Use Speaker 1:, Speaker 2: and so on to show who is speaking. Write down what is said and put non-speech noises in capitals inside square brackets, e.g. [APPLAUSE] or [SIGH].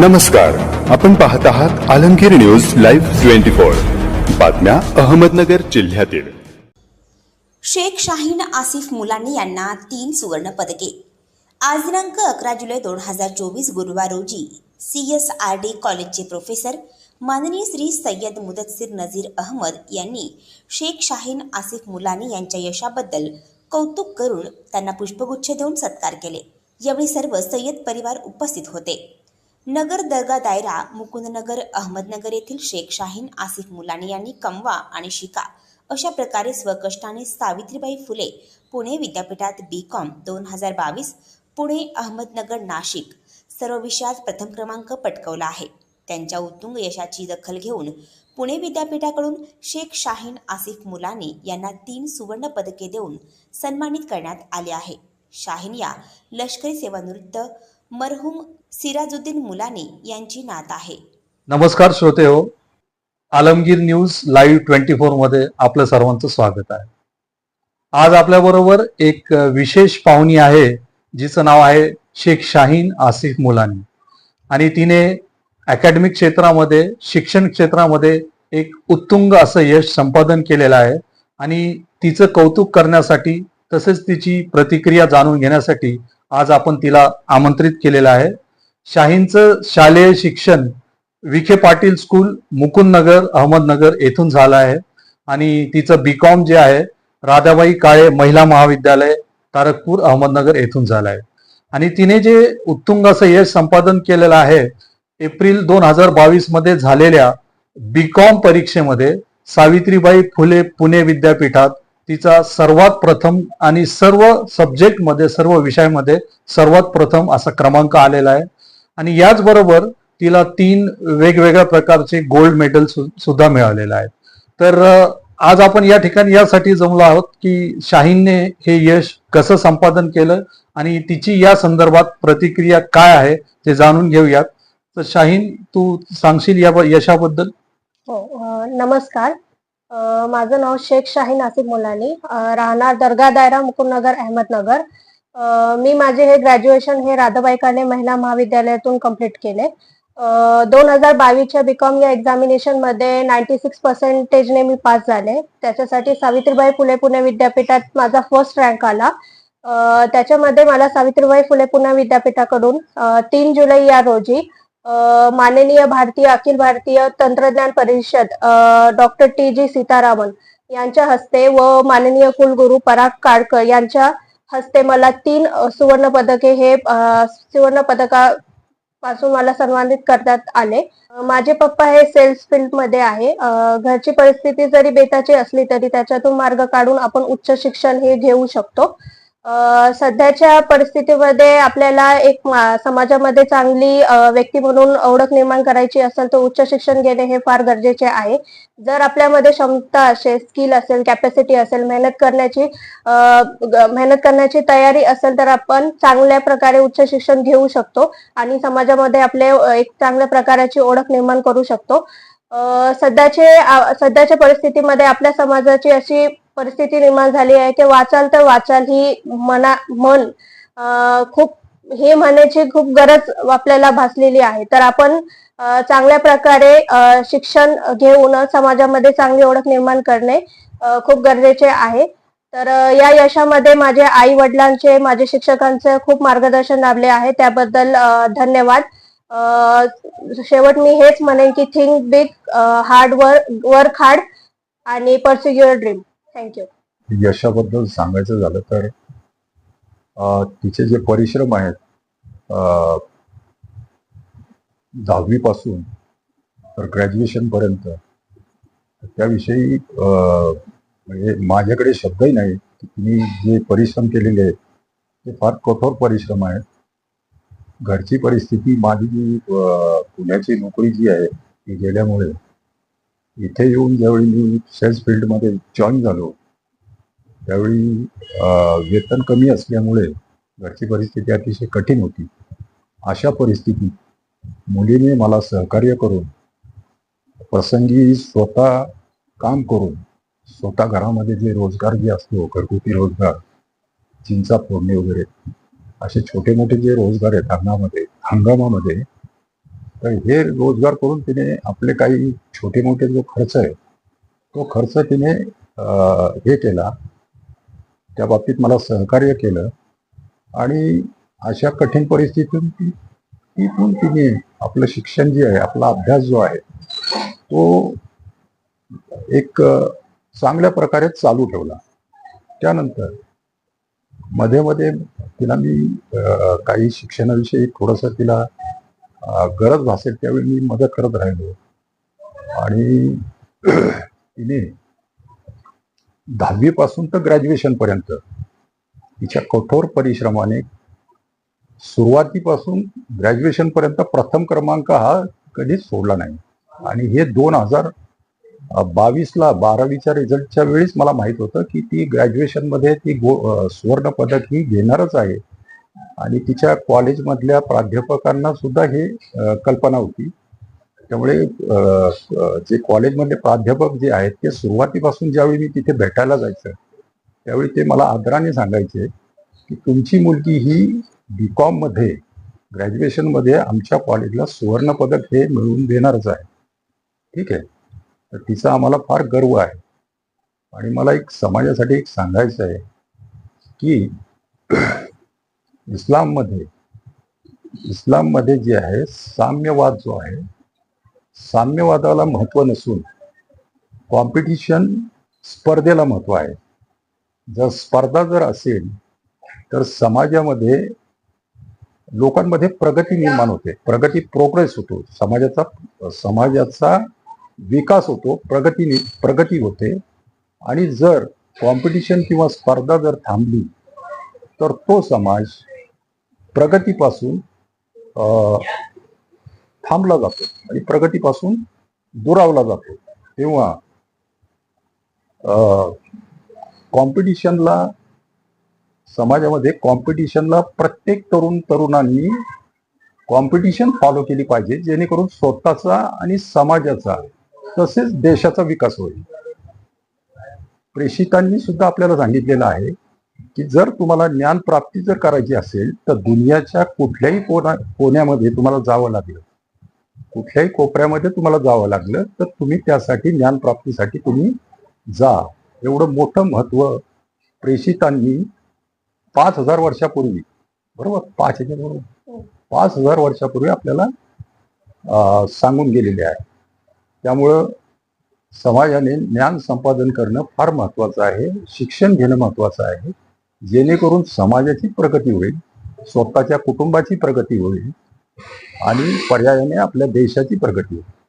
Speaker 1: नमस्कार. आपण पाहत आहात Alamgir news live twenty four. बातम्या अहमदनगर जिल्ह्यातील.
Speaker 2: शेख शाहीन आसिफ मुलानी यांना तीन सुवर्ण पदके. आज दिनांक अकरा जुलै दोन हजार चोवीस गुरुवार रोजी सी एस आर डी कॉलेजचे प्रोफेसर माननीय श्री सय्यद मुदस्सीर नझीर अहमद यांनी शेख शाहीन आसिफ मुलानी यांच्या यशाबद्दल कौतुक करून त्यांना पुष्पगुच्छ देऊन सत्कार केले. यावेळी सर्व सय्यद परिवार उपस्थित होते. नगर दर्गा दायरा मुकुंदनगर अहमदनगर येथील शेख शाहीन आसिफ मुलानी यांनी कमवा आणि शिका अशा प्रकारे स्वकष्टाने सावित्रीबाई फुले पुणे विद्यापीठात बी कॉम दोन हजार बावीस पुणे अहमदनगर नाशिक सर्व विषयात प्रथम क्रमांक पटकवला आहे. त्यांच्या उत्तुंग यशाची दखल घेऊन पुणे विद्यापीठाकडून शेख शाहीन आसिफ मुलानी यांना तीन सुवर्ण पदके देऊन सन्मानित करण्यात आले आहे. शाहीन या लष्करी सेवानिवृत्त मरहूम सिराजुद्दीन मुलानी यांची नात आहे.
Speaker 3: नमस्कार श्रोते हो. आलमगीर न्यूज लाईव्ह ट्वेंटी फोरमध्ये आपलं सर्वांचं स्वागत आहे. आज आपल्याबरोबर एक विशेष पाहुणी आहे जिचं नाव आहे शेख शाहीन आसिफ मुलानी. आणि तिने अकॅडमिक क्षेत्रामध्ये शिक्षण क्षेत्रामध्ये एक उत्तुंग असं यश संपादन केलेलं आहे. आणि तिचं कौतुक करण्यासाठी तसेच तिची प्रतिक्रिया जाणून घेण्यासाठी आज आपण तिला आमंत्रित केलेलं आहे. शाहीनचं शालेय शिक्षण विखे पाटील स्कूल मुकुंदनगर अहमदनगर येथून झालं आहे. आणि तिचं बीकॉम जे आहे राधाबाई काळे महिला महाविद्यालय तारकपूर अहमदनगर येथून झालं आहे. आणि तिने जे उत्तुंग असं यश संपादन केलेलं आहे एप्रिल दोन हजार बावीसमध्ये झालेल्या बीकॉम परीक्षेमध्ये सावित्रीबाई फुले पुणे विद्यापीठात तिचा सर्वात प्रथम आणि सर्व सब्जेक्टमध्ये सर्व विषयामध्ये सर्वात प्रथम असा क्रमांक आलेला आहे. आणि याचबरोबर तिला तीन वेगवेगळ्या प्रकारचे गोल्ड मेडल सु- सुद्धा मिळालेले आहेत. तर आज आपण या ठिकाणी यासाठी जमलो आहोत की शाहीनने हे यश कसं संपादन केलं आणि तिची या संदर्भात प्रतिक्रिया काय आहे ते जाणून घेऊयात. तर शाहीन तू सांगशील या यशाबद्दल?
Speaker 4: हो नमस्कार. माझं नाव शेख शाहीन आसिफ मुलानी. राहणार दर्गा दायरा मुकुंदनगर अहमदनगर. मी माझे हे ग्रॅज्युएशन हे राधाबाई काले महिला महाविद्यालयातून कंप्लीट केले. दोन हजार बावीसच्या बीकॉम या एक्झामिनेशनमध्ये नाईन्टी सिक्स पर्सेंटेजने मी पास झाले. त्याच्यासाठी सावित्रीबाई फुले पुणे विद्यापीठात माझा फर्स्ट रँक आला. त्याच्यामध्ये मला सावित्रीबाई फुले पुणे विद्यापीठाकडून तीन जुलै या रोजी माननीय भारतीय अखिल भारतीय तंत्रज्ञान परिषद डॉक्टर टी जी सीतारामन यांच्या हस्ते व माननीय कुलगुरू पराग काळकर यांच्या हस्ते. मला तीन सुवर्ण पदके हे सुवर्ण पदका पासून मला सन्मानित करण्यात आले. माझे पप्पा हे सेल्स फील्डमध्ये आहे घरची परिस्थिती जरी बेताची असली तरी त्याच्यातून मार्ग काढून आपण उच्च शिक्षण हे घेऊ शकतो. सध्याच्या परिस्थितीमध्ये आपल्याला एक समाजामध्ये चांगली व्यक्ती म्हणून ओळख निर्माण करायची असेल तर उच्च शिक्षण घेणे हे फार गरजेचे आहे. जर आपल्यामध्ये क्षमता असेल स्किल असेल कॅपॅसिटी असेल मेहनत करण्याची मेहनत करण्याची तयारी असेल तर आपण चांगल्या प्रकारे उच्च शिक्षण घेऊ शकतो आणि समाजामध्ये आपले एक चांगल्या प्रकाराची ओळख निर्माण करू शकतो. सध्याचे सध्याच्या परिस्थितीमध्ये आपल्या समाजाची अशी परिस्थिती निर्माण झाली आहे. की वाचाल तर वाचाल. ही मना मन खूप हे म्हणायची खूप गरज आपल्याला भासलेली आहे. तर आपण चांगल्या प्रकारे शिक्षण घेऊन समाजामध्ये चांगली ओळख निर्माण करणे खूप गरजेचे आहे. तर या यशामध्ये माझे आई वडिलांचे माझे शिक्षकांचे खूप मार्गदर्शन लाभले आहे. त्याबद्दल धन्यवाद. शेवट मी हेच म्हणेन की think big hard work work hard आणि pursue your dream thank you
Speaker 5: यशाबद्दल सांगायचं झालं तर तिचे जे परिश्रम आहेत दहावी दहावीपासून तर ग्रॅज्युएशन पर्यंत त्याविषयी म्हणजे माझ्याकडे शब्दही नाही. की तिने जे परिश्रम केलेले आहेत ते फार कठोर परिश्रम आहेत. घरची परिस्थिती माझी जी पुण्याची नोकरी जी आहे ती गेल्यामुळे इथे येऊन ज्यावेळी मी सेल्स फील्डमध्ये जॉईन झालो त्यावेळी वेतन कमी असल्यामुळे घरची परिस्थिती अतिशय कठीण होती. अशा परिस्थितीत मुलीने मला सहकार्य करून प्रसंगी स्वतः काम करून स्वतः घरामध्ये जे रोजगार जे असतो घरगुती रोजगार चिंचा फोडणे वगैरे असे छोटे मोठे जे रोजगार आहेत हंगामामध्ये हंगामामध्ये तर हे रोजगार करून तिने आपले काही छोटे मोठे जो खर्च आहे तो खर्च तिने हे केला. त्या बाबतीत मला सहकार्य केलं. आणि अशा कठीण परिस्थितीतून ती तिथून तिने आपलं शिक्षण जे आहे आपला अभ्यास जो आहे तो एक चांगल्या प्रकारे चालू ठेवला. त्यानंतरमध्ये मध्ये तिला मी काही शिक्षणाविषयी थोडंसं तिला गरज भासेल त्यावेळी मी मदत करत राहिलो. आणि [CLEARS THROAT] तिने दहावी पासून तर ग्रॅज्युएशन पर्यंत तिच्या कठोर परिश्रमाने सुरुवातीपासून ग्रॅज्युएशन पर्यंत प्रथम क्रमांक हा कधीच सोडला नाही. आणि हे दोन हजार बावीसला बारावीच्या रिझल्टच्या वेळीच मला माहीत होतं की ती ग्रॅज्युएशनमध्ये ती गो सुवर्णपदक सुवर्ण पदक ही घेणारच आहे. आणि तिच्या कॉलेजमधल्या प्राध्यापकांना सुद्धा हे कल्पना होती. त्यामुळे जे कॉलेजमधले प्राध्यापक जे आहेत ते सुरुवातीपासून ज्यावेळी मी तिथे भेटायला जायचं त्यावेळी ते मला आदराने सांगायचे की तुमची मुलगी ही बी कॉममध्ये ग्रॅज्युएशनमध्ये आमच्या कॉलेजला सुवर्णपदक हे मिळवून देणारच आहे. ठीक आहे? तर तिचा आम्हाला फार गर्व आहे. आणि मला एक समाजासाठी एक सांगायचं आहे की इस्लाममध्ये इस्लाममध्ये जे आहे साम्यवाद जो आहे साम्यवादाला महत्त्व नसून कॉम्पिटिशन स्पर्धेला महत्त्व आहे. जर स्पर्धा जर असेल तर समाजामध्ये लोकांमध्ये प्रगती निर्माण होते. प्रगती प्रोग्रेस होतो. समाजाचा समाजाचा विकास होतो प्रगती नि- प्रगती होते. आणि जर कॉम्पिटिशन किंवा स्पर्धा जर थांबली तर तो समाज प्रगतीपासून थांबला जातो आणि प्रगतीपासून दुरावला जातो. तेव्हा कॉम्पिटिशनला समाजामध्ये कॉम्पिटिशनला प्रत्येक तरुण तरुणांनी कॉम्पिटिशन फॉलो केली पाहिजे जेणेकरून स्वतःचा आणि समाजाचा तसेच देशाचा विकास होईल. प्रेषितांनी सुद्धा आपल्याला सांगितलेलं आहे की जर तुम्हाला ज्ञान प्राप्ती जर करायची असेल तर दुनियाच्या कुठल्याही कोणा कोण्यामध्ये तुम्हाला जावं लागलं. कुठल्याही कोपऱ्यामध्ये तुम्हाला जावं लागलं तर तुम्ही त्यासाठी ज्ञान प्राप्तीसाठी तुम्ही जा. एवढं मोठं महत्त्व प्रेषितांनी पाच हजार वर्षापूर्वी बरोबर? पाच हजार बरोबर. पाच हजार वर्षापूर्वी आपल्याला सांगून गेलेले आहे. त्यामुळं समाजाने ज्ञान संपादन करणं फार महत्वाचं आहे. शिक्षण घेणं महत्वाचं आहे. जेणेकरून समाजाची प्रगती होईल स्वतःच्या कुटुंबाची प्रगती होईल आणि पर्यायाने आपल्या देशाची प्रगती होईल.